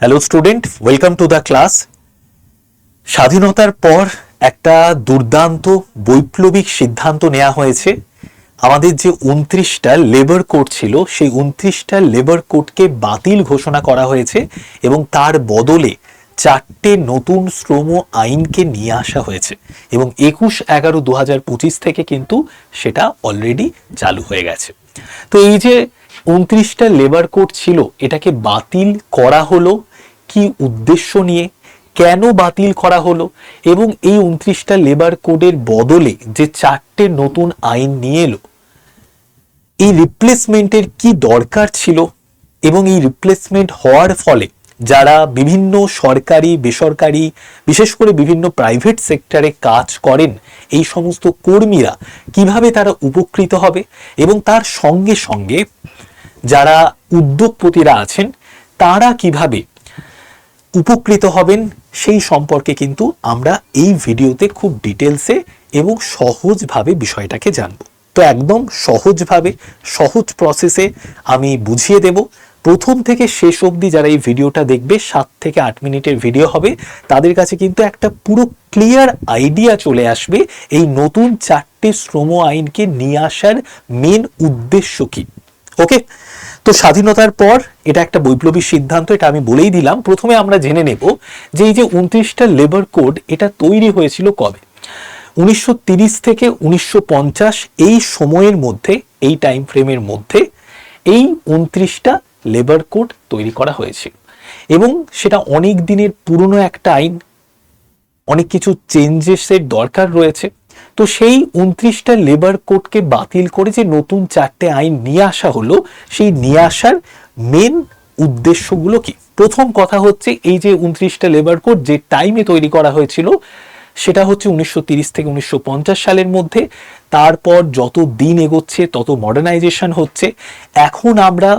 Hello student welcome to the class স্বাধীনতার পর একটা দুর্দান্ত, বৈপ্লবিক সিদ্ধান্ত নেওয়া হয়েছে। আমাদের যে উনত্রিশটা লেবার কোড ছিল, সেই উনত্রিশটা লেবার কোডকে বাতিল ঘোষণা করা হয়েছে এবং তার বদলে চারটে নতুন শ্রম আইনকে নিয়ে আসা হয়েছে। এবং একুশ এগারো দু হাজার পঁচিশ থেকে কিন্তু সেটা অলরেডি চালু হয়ে গেছে। তো এই যে উনত্রিশটা লেবার কোড ছিল, এটাকে বাতিল করা হলো কি উদ্দেশ্য নিয়ে কেন বাতিল করা হলো এবং এই উনত্রিশটা লেবার কোডের বদলে যে চারটে নতুন আইন নিয়ে এলো, এই রিপ্লেসমেন্টের কি দরকার ছিল এবং এই রিপ্লেসমেন্ট হওয়ার ফলে যারা বিভিন্ন সরকারি, বেসরকারি, বিশেষ করে বিভিন্ন প্রাইভেট সেক্টরে কাজ করেন, এই সমস্ত কর্মীরা কীভাবে তারা উপকৃত হবে এবং তার সঙ্গে সঙ্গে যারা উদ্যোগপতিরা আছেন, তারা কীভাবে উপকৃত হবেন, সেই সম্পর্কে কিন্তু আমরা এই ভিডিওতে খুব ডিটেলসে এবং সহজভাবে বিষয়টাকে জানব। তো একদম সহজভাবে, সহজ প্রসেসে আমি বুঝিয়ে দেব। প্রথম থেকে শেষ অবধি যারা এই ভিডিওটা দেখবে, সাত থেকে আট মিনিটের ভিডিও হবে, তাদের কাছে কিন্তু একটা পুরো ক্লিয়ার আইডিয়া চলে আসবে, এই নতুন চারটে শ্রম আইনকে নিয়ে আসার মেন উদ্দেশ্য কি। ওকে তো স্বাধীনতার পর এটা একটা বৈপ্লবিক সিদ্ধান্ত, এটা আমি বলেই দিলাম। প্রথমে আমরা জেনে নেব যে এই যে উনত্রিশটা লেবার কোড, এটা তৈরি হয়েছিল কবে? উনিশশো থেকে উনিশশো পঞ্চাশ, এই সময়ের মধ্যে, এই টাইম ফ্রেমের মধ্যে, এই উনত্রিশটা লেবার কোড তৈরি করা হয়েছিল এবং সেটা অনেক দিনের পুরনো একটা আইন, অনেক কিছু চেঞ্জেসের দরকার রয়েছে। তো সেই উনত্রিশটা লেবার কোডকে বাতিল করে যে নতুন চারটে আইন নিয়ে আসা হলো, সেই নিয়ে আসার মেন উদ্দেশ্যগুলো কি? প্রথম কথা হচ্ছে এই যে উনত্রিশটা লেবার কোড যে টাইমে তৈরি করা হয়েছিল, সেটা হচ্ছে উনিশশো থেকে উনিশশো পঞ্চাশ সালের মধ্যে। তারপর যত দিন এগোচ্ছে, তত মডার্নাইজেশন হচ্ছে। এখন আমরা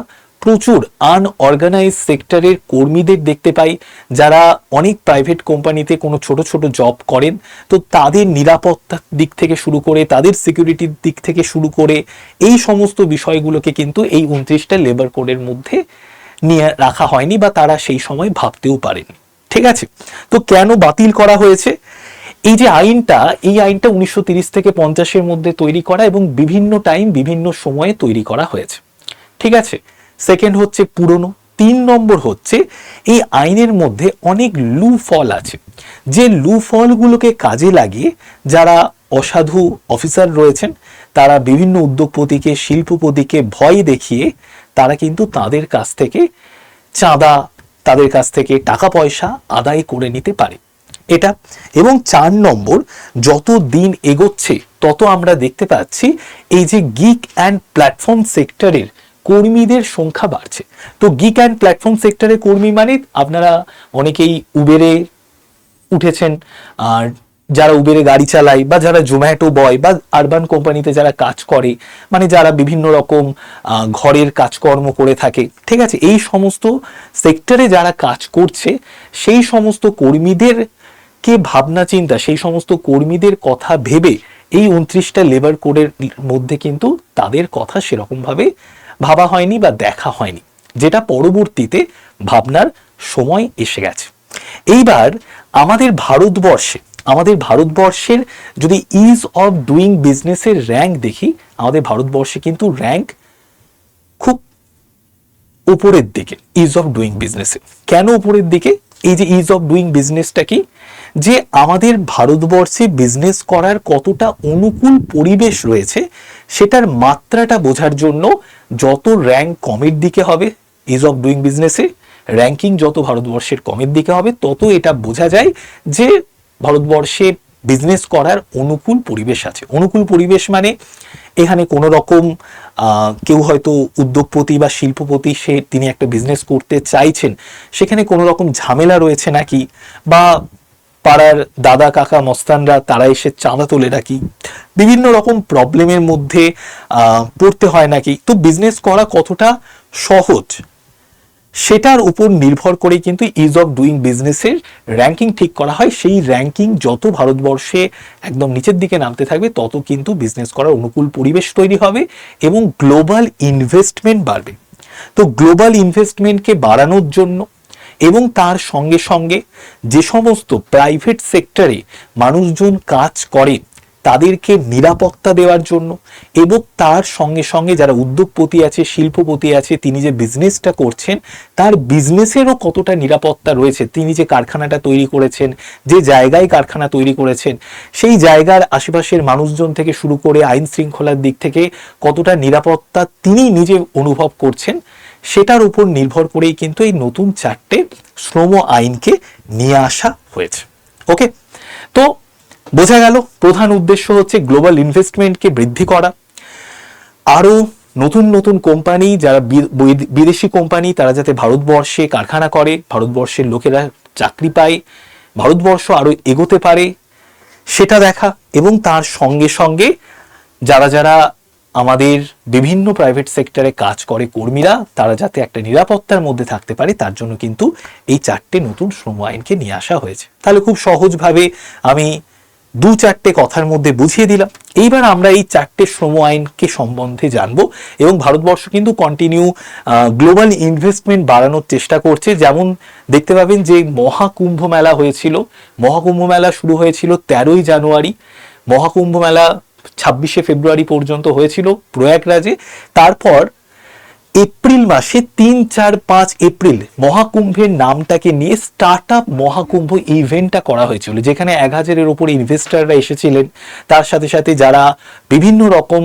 প্রচুর আনঅর্গানাইজ সেক্টরের কর্মীদের দেখতে পাই, যারা অনেক প্রাইভেট কোম্পানিতে কোনো ছোট ছোট জব করেন। তো তাদের নিরাপত্তার দিক থেকে শুরু করে, তাদের সিকিউরিটির দিক থেকে শুরু করে, এই সমস্ত বিষয়গুলোকে কিন্তু এই উনত্রিশটা লেবার কোডের মধ্যে নিয়ে রাখা হয়নি বা তারা সেই সময় ভাবতেও পারেনি। ঠিক আছে? তো কেন বাতিল করা হয়েছে? এই যে আইনটা, এই আইনটা উনিশশো তিরিশ থেকে পঞ্চাশের মধ্যে তৈরি করা এবং বিভিন্ন টাইম বিভিন্ন সময়ে তৈরি করা হয়েছে। ঠিক আছে? সেকেন্ড হচ্ছে পুরনো, তিন নম্বর হচ্ছে এই আইনের মধ্যে অনেক লু ফল আছে। যে লু ফলগুলোকে কাজে লাগিয়ে যারা অসাধু অফিসার রয়েছেন, তারা বিভিন্ন উদ্যোগপতিকে, শিল্পপতিকে ভয় দেখিয়ে তারা কিন্তু তাদের কাছ থেকে চাঁদা, তাদের কাছ থেকে টাকা পয়সা আদায় করে নিতে পারে। এটা এবং চার নম্বর, যত দিন এগোচ্ছে, তত আমরা দেখতে পাচ্ছি এই যে গিক অ্যান্ড প্ল্যাটফর্ম সেক্টরের কর্মীদের সংখ্যা বাড়ছে। তো গিক অ্যান্ড প্ল্যাটফর্ম সেক্টরে কর্মী মানে আপনারা অনেকেই উবেরে উঠেছেন, আর যারা উবেরে গাড়ি চালায় বা যারা জোম্যাটো বয় বা আরবান কোম্পানিতে যারা কাজ করে মানে যারা বিভিন্ন রকম ঘরের কাজকর্ম করে থাকে, ঠিক আছে? এই সমস্ত সেক্টরে যারা কাজ করছে, সেই সমস্ত কর্মীদের কে ভাবনা চিন্তা, সেই সমস্ত কর্মীদের কথা ভেবে এই উনত্রিশটা লেবার কোডের মধ্যে কিন্তু তাদের কথা সেরকমভাবে ভাবা হয়নি বা দেখা হয়নি, যেটা পরবর্তীতে ভাবনার সময় এসে গেছে। এইবার আমাদের ভারতবর্ষে, আমাদের ভারতবর্ষের যদি ইজ অফ ডুইং বিজনেসের র্যাঙ্ক দেখি, আমাদের ভারতবর্ষে কিন্তু র্যাঙ্ক খুব উপরের দিকে ইজ অফ ডুইং বিজনেসে কেন উপরের দিকে? এই যে ইজ অফ ডুইং বিজনেসটা কি? যে আমাদের ভারতবর্ষে বিজনেস করার কতটা অনুকূল পরিবেশ রয়েছে সেটার মাত্রাটা বোঝার জন্য যত র্যাঙ্ক কমের দিকে হবে ইজ অফ ডুইং বিজনেসে র্যাঙ্কিং যত ভারতবর্ষের কমের দিকে হবে, তত এটা বোঝা যায় যে ভারতবর্ষে বিজনেস করার অনুকূল পরিবেশ আছে। অনুকূল পরিবেশ মানে এখানে কোনো রকম কেউ হয়তো উদ্যোগপতি বা শিল্পপতি, সে, তিনি একটা বিজনেস করতে চাইছেন, সেখানে কোনো রকম ঝামেলা রয়েছে নাকি? বা পাড়ার দাদা, কাকা, মস্তানরা তারা এসে চাঁদা তোলে নাকি? বিভিন্ন রকম প্রবলেমের মধ্যে পড়তে হয় নাকি? তো বিজনেস করা কতটা সহজ? সেটার উপর নির্ভর করে কিন্তু ইজ অফ ডুইং বিজনেসের র্যাঙ্কিং ঠিক করা হয়। সেই র্যাঙ্কিং যত ভারতবর্ষে একদম নিচের দিকে নামতে থাকবে, তত কিন্তু বিজনেস করার অনুকূল পরিবেশ তৈরি হবে এবং গ্লোবাল ইনভেস্টমেন্ট বাড়বে। তো গ্লোবাল ইনভেস্টমেন্টকে বাড়ানোর জন্য এবং তার সঙ্গে সঙ্গে যে সমস্ত প্রাইভেট সেক্টরে মানুষজন কাজ করে, তাদেরকে নিরাপত্তা দেওয়ার জন্য এবং তার সঙ্গে সঙ্গে যারা উদ্যোগপতি আছে, শিল্পপতি আছে, তিনি যে বিজনেসটা করছেন, তার বিজনেসেরও কতটা নিরাপত্তা রয়েছে, তিনি যে কারখানাটা তৈরি করেছেন, যে জায়গায় কারখানা তৈরি করেছেন, সেই জায়গার আশেপাশের মানুষজন থেকে শুরু করে আইন শৃঙ্খলার দিক থেকে কতটা নিরাপত্তা তিনি নিজে অনুভব করছেন সেটার উপর নির্ভর করেই কিন্তু এই নতুন চারটে শ্রম আইনকে নিয়ে আসা হয়েছে। ওকে? তো বোঝা গেল, প্রধান উদ্দেশ্য হচ্ছে গ্লোবাল ইনভেস্টমেন্টকে বৃদ্ধি করা। আরও নতুন নতুন কোম্পানি, যারা বিদেশি কোম্পানি, তারা যাতে ভারতবর্ষে কারখানা করে, ভারতবর্ষের লোকেরা চাকরি পায়, ভারতবর্ষ আরও এগোতে পারে, সেটা দেখা। এবং তার সঙ্গে সঙ্গে যারা যারা আমাদের বিভিন্ন প্রাইভেট সেক্টরে কাজ করে কর্মীরা, তারা যাতে একটা নিরাপত্তার মধ্যে থাকতে পারে, তার জন্য কিন্তু এই চারটে নতুন শ্রম আইনকে নিয়ে আসা হয়েছে। তাহলে খুব সহজভাবে আমি দু চারটে কথার মধ্যে বুঝিয়ে দিলাম। এইবার আমরা এই চারটে শ্রম আইনকে সম্বন্ধে জানব এবং ভারতবর্ষ কিন্তু কন্টিনিউ গ্লোবাল ইনভেস্টমেন্ট বাড়ানোর চেষ্টা করছে। যেমন দেখতে পাবেন যে মহাকুম্ভ মেলা হয়েছিল। মহাকুম্ভ মেলা শুরু হয়েছিল তেরোই জানুয়ারি। মহাকুম্ভ মেলা ছাব্বিশে ফেব্রুয়ারি পর্যন্ত হয়েছিল প্রয়াগরাজে। তারপর এপ্রিল মাসে তিন, চার, পাঁচ এপ্রিল মহাকুম্ভের নামটাকে নিয়ে স্টার্ট আপ মহাকুম্ভ ইভেন্টটা করা হয়েছিল, যেখানে এক হাজারের ওপর ইনভেস্টাররা এসেছিলেন। তার সাথে সাথে যারা বিভিন্ন রকম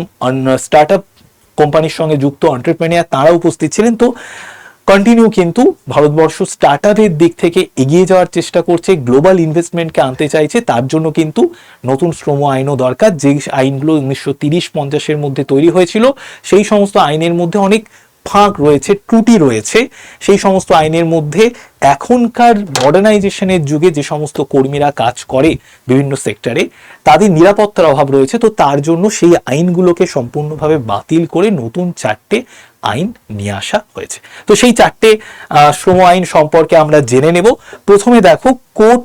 স্টার্ট আপ কোম্পানির সঙ্গে যুক্ত অন্টারপ্রেনিয়ার তারা উপস্থিত ছিলেন। তো কন্টিনিউ কিন্তু ভারতবর্ষ স্টার্টআপের দিক থেকে এগিয়ে যাওয়ার চেষ্টা করছে গ্লোবাল ইনভেস্টমেন্টকে আনতে চাইছে, তার জন্য কিন্তু নতুন শ্রম আইনও দরকার। যে আইনগুলো উনিশশো তিরিশ পঞ্চাশের মধ্যে তৈরি হয়েছিল, সেই সমস্ত আইনের মধ্যে অনেক ফাঁক রয়েছে, ত্রুটি রয়েছে। সেই সমস্ত আইনের মধ্যে এখনকার মডার্নাইজেশনের যুগে যে সমস্ত কর্মীরা কাজ করে বিভিন্ন সেক্টরে তাদের নিরাপত্তার অভাব রয়েছে। তো তার জন্য সেই আইনগুলোকে সম্পূর্ণভাবে বাতিল করে নতুন চারটে আইন নিয়ে আসা হয়েছে। তো সেই চারটে শ্রম আইন সম্পর্কে আমরা জেনে নেব। প্রথমে দেখো code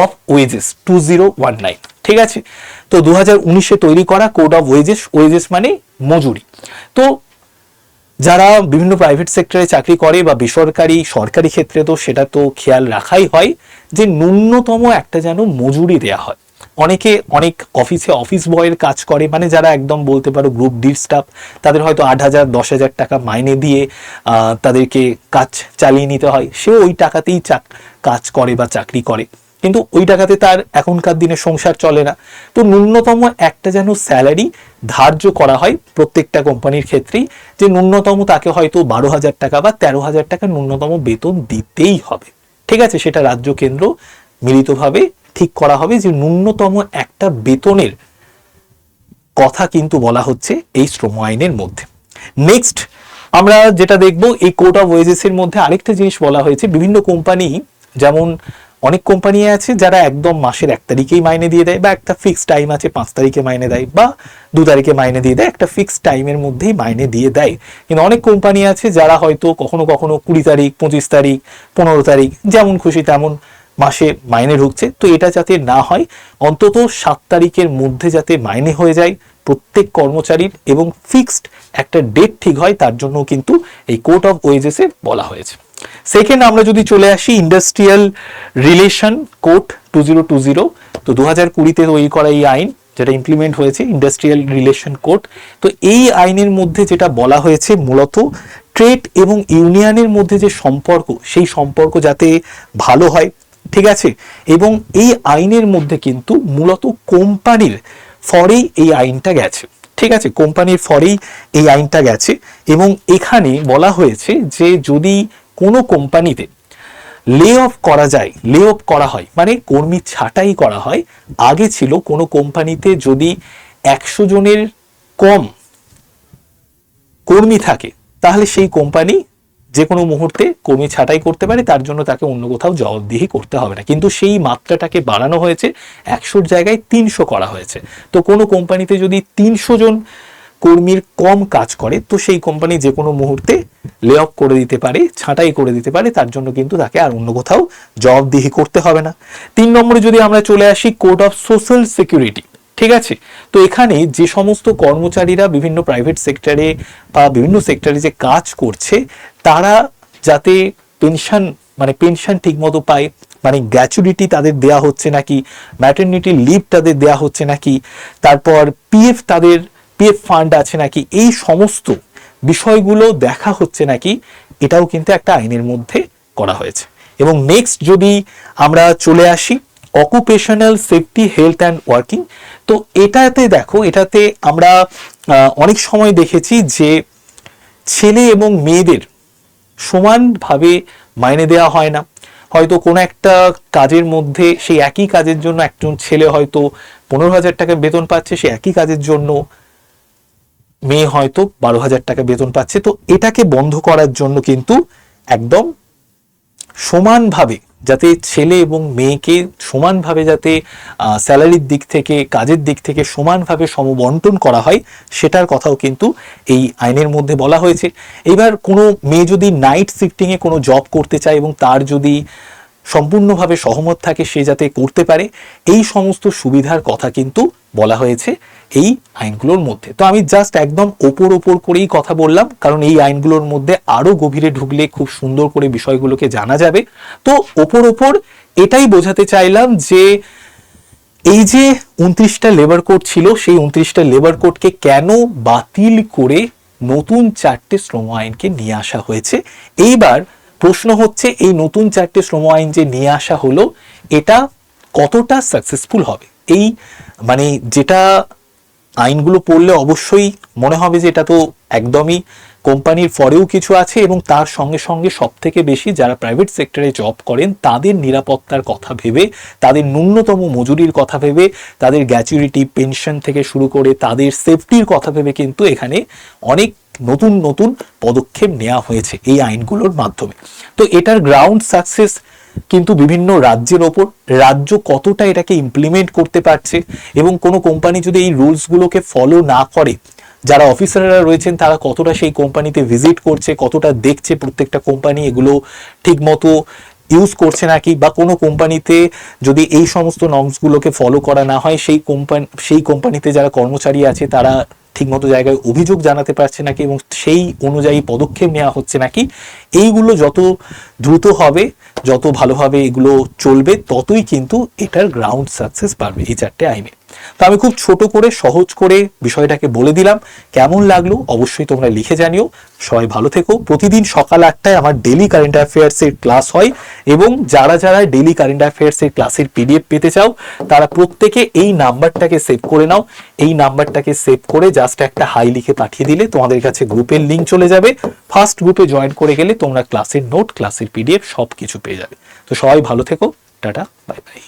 of wages, two zero one nine. ঠিক আছে? তো দু হাজার উনিশে তৈরি করা কোড অফ ওয়েজেস ওয়েজেস মানে মজুরি। তো যারা বিভিন্ন প্রাইভেট সেক্টরে চাকরি করে বা বেসরকারি, সরকারি ক্ষেত্রে তো সেটা তো খেয়াল রাখাই হয় যে ন্যূনতম একটা যেন মজুরি দেয়া হয়। অনেকে অনেক অফিসে অফিস বয়ের কাজ করে মানে যারা একদম বলতে পারো গ্রুপ ডির স্টাফ তাদের হয়তো আট হাজার, দশ হাজার টাকা মাইনে দিয়ে তাদেরকে কাজ চালিয়ে নিতে হয়। সেও ওই টাকাতেই চাক, কাজ করে বা চাকরি করে। কিন্তু ওই টাকাতে তার এখনকার দিনে সংসার চলে না। তো ন্যূনতম একটা যেন স্যালারি ধার্য করা হয় প্রত্যেকটা কোম্পানির ক্ষেত্রেই, যে ন্যূনতম তাকে হয়তো বারো হাজার টাকা বা তেরো হাজার টাকা ন্যূনতম বেতন দিতেই হবে। ঠিক আছে, সেটা রাজ্য কেন্দ্র মিলিতভাবে ঠিক করা হবে যে ন্যূনতম একটা বেতনের কথা কিন্তু বলা হচ্ছে এই শ্রম আইনের মধ্যে। নেক্সট আমরা যেটা দেখব, এই কোড অফ ওয়েজেস এর মধ্যে আরেকটা জিনিস বলা হয়েছে। বিভিন্ন কোম্পানি, যেমন অনেক কোম্পানি আছে, যারা একদম মাসের এক তারিখেই মাইনে দিয়ে দেয় বা একটা ফিক্সড টাইম আছে, পাঁচ তারিখে মাইনে দেয় বা দু তারিখে মাইনে দিয়ে দেয়, একটা ফিক্সড টাইমের মধ্যেই মাইনে দিয়ে দেয়। কিন্তু অনেক কোম্পানি আছে, যারা হয়তো কখনো কখনো কুড়ি তারিখ, পঁচিশ তারিখ, পনেরো তারিখ, যেমন খুশি তেমন মাসে মাইনে ঢুকছে। তো এটা যাতে না হয়, অন্তত সাত তারিখের মধ্যে যাতে মাইনে হয়ে যায়, প্রত্যেক কর্মচারীর এবং ফিক্সড একটা ডেট ঠিক হয়, তার জন্য কিন্তু এই কোর্ট অফ ওয়েজেসে বলা হয়েছে। সেকেন্ড আমরা যদি চলে আসি industrial relation code two zero two zero তো দু হাজার কুড়িতে তৈরি করা এই আইন যেটা ইমপ্লিমেন্ট হয়েছে ইন্ডাস্ট্রিয়াল রিলেশন কোর্ট তো এই আইনের মধ্যে যেটা বলা হয়েছে, মূলত ট্রেড এবং ইউনিয়নের মধ্যে যে সম্পর্ক, সেই সম্পর্ক যাতে ভালো হয় ঠিক আছে? এবং এই আইনের মধ্যে কিন্তু মূলত কোম্পানির ফরেই এই আইনটা গেছে। ঠিক আছে? কোম্পানির ফরেই এই আইনটা গেছে এবং এখানে বলা হয়েছে যে যদি কোনো কোম্পানিতে লে অফ করা যায় লে অফ করা হয় মানে কর্মী ছাঁটাই করা হয়, আগে ছিল কোনো কোম্পানিতে যদি একশো জনের কম কর্মী থাকে, তাহলে সেই কোম্পানি যে কোনো মুহূর্তে কর্মী ছাঁটাই করতে পারে, তার জন্য তাকে অন্য কোথাও জবাবদিহি করতে হবে না। কিন্তু সেই মাত্রাটাকে বাড়ানো হয়েছে, একশোর জায়গায় তিনশো করা হয়েছে। তো কোনো কোম্পানিতে যদি তিনশো জন কর্মীর কম কাজ করে, তো সেই কোম্পানি যে কোনো মুহূর্তে লে অফ করে দিতে পারে, ছাঁটাই করে দিতে পারে, তার জন্য কিন্তু তাকে আর অন্য কোথাও জবাবদিহি করতে হবে না। তিন নম্বরে যদি আমরা চলে আসি, কোড অফ সোশ্যাল সিকিউরিটি। ঠিক আছে? তো এখানে যে সমস্ত কর্মচারীরা বিভিন্ন প্রাইভেট সেক্টরে বা বিভিন্ন সেক্টরে যে কাজ করছে, তারা যাতে পেনশন মানে পেনশন ঠিক মতো পায় মানে গ্র্যাচুইটি তাদের দেয়া হচ্ছে নাকি ম্যাটারনিটি লিভ তাদের দেয়া হচ্ছে নাকি, তারপর পিএফ তাদের পিএফ ফান্ড আছে নাকি, এই সমস্ত বিষয়গুলো দেখা হচ্ছে নাকি, এটাও কিন্তু একটা আইনের মধ্যে করা হয়েছে। এবং নেক্সট যদি আমরা চলে আসি occupational safety health and working তো এটাতে দেখো, এটাতে আমরা অনেক সময় দেখেছি যে ছেলে এবং মেয়েদের সমানভাবে মাইনে দেওয়া হয় না। হয়তো কোনো একটা কাজের মধ্যে সেই একই কাজের জন্য একজন ছেলে হয়তো পনেরো হাজার টাকা বেতন পাচ্ছে, সে একই কাজের জন্য মেয়ে হয়তো বারো হাজার টাকা বেতন পাচ্ছে। তো এটাকে বন্ধ করার জন্য কিন্তু একদম সমানভাবে যাতে ছেলে এবং মেয়েকে সমানভাবে যাতে স্যালারির দিক থেকে, কাজের দিক থেকে সমানভাবে সমবন্টন করা হয়, সেটার কথাও কিন্তু এই আইনের মধ্যে বলা হয়েছে। এবার কোনো মেয়ে যদি নাইট শিফটিংয়ে কোনো জব করতে চায় এবং তার যদি সম্পূর্ণভাবে সহমত থাকে সে যাতে করতে পারে, এই সমস্ত সুবিধার কথা কিন্তু বলা হয়েছে এই আইনগুলোর মধ্যে। তো আমি জাস্ট একদম ওপর ওপর করেই কথা বললাম, কারণ এই আইনগুলোর মধ্যে আরও গভীরে ঢুকলে খুব সুন্দর করে বিষয়গুলোকে জানা যাবে। তো ওপর ওপর এটাই বোঝাতে চাইলাম যে এই যে উনত্রিশটা লেবার কোড ছিল, সেই উনত্রিশটা লেবার কোডকে কেন বাতিল করে নতুন চারটে শ্রম আইনকে নিয়ে আসা হয়েছে। এইবার প্রশ্ন হচ্ছে, এই নতুন চারটে শ্রম আইন যে নিয়ে আসা হলো, এটা কতটা সাকসেসফুল হবে? এই মানে যেটা আইনগুলো পড়লে অবশ্যই মনে হবে যে এটা তো একদমই কোম্পানির ফরেও কিছু আছে এবং তার সঙ্গে সঙ্গে সব থেকে বেশি যারা প্রাইভেট সেক্টরে জব করেন, তাদের নিরাপত্তার কথা ভেবে, তাদের ন্যূনতম মজুরির কথা ভেবে, তাদের গ্র্যাচুইটি পেনশন থেকে শুরু করে তাদের সেফটির কথা ভেবে কিন্তু এখানে অনেক নতুন নতুন পদক্ষেপ নেওয়া হয়েছে এই আইনগুলোর মাধ্যমে। তো এটার গ্রাউন্ড সাকসেস কিন্তু বিভিন্ন রাজ্যের ওপর, রাজ্য কতটা এটাকে ইমপ্লিমেন্ট করতে পারছে এবং কোনো কোম্পানি যদি এই রুলসগুলোকে ফলো না করে, যারা অফিসাররা রয়েছেন তারা কতটা সেই কোম্পানিতে ভিজিট করছে, কতটা দেখছে প্রত্যেকটা কোম্পানি এগুলো ঠিকমতো ইউজ করছে নাকি বা কোনো কোম্পানিতে যদি এই সমস্ত নর্মসগুলোকে ফলো করা না হয়, সেই কোম্পানি সেই কোম্পানিতে যারা কর্মচারী আছে তারা ঠিকমতো জায়গায় অভিযোগ জানাতে পারছে নাকি এবং সেই অনুযায়ী পদক্ষেপ নেওয়া হচ্ছে নাকি, এইগুলো যত দ্রুত হবে, যত ভালোভাবে এগুলো চলবে, ততই কিন্তু এটার গ্রাউন্ড সাকসেস পারবে এই চারটে আইনে। তো আমি খুব ছোট করে, সহজ করে বিষয়টাকে বলে দিলাম। কেমন লাগল অবশ্যই তোমরা লিখে জানিও। সবাই ভালো থেকো। প্রতিদিন সকাল আটটায় আমার ডেলি কারেন্ট অ্যাফেয়ার্স এর ক্লাস হয় এবং যারা যারা ডেলি কারেন্ট অ্যাফেয়ার্স এর ক্লাসের পিডিএফ পেতে চাও, তারা প্রত্যেকে এই নাম্বারটাকে সেভ করে নাও। এই নাম্বারটাকে সেভ করে জাস্ট একটা হাই লিখে পাঠিয়ে দিলে তোমাদের কাছে গ্রুপের লিঙ্ক চলে যাবে। ফার্স্ট গ্রুপে জয়েন করে গেলে তোমরা ক্লাসের নোট ক্লাসের পিডিএফ সব কিছু পেয়ে যাবে। তো সবাই ভালো থেকো। Tata bye bye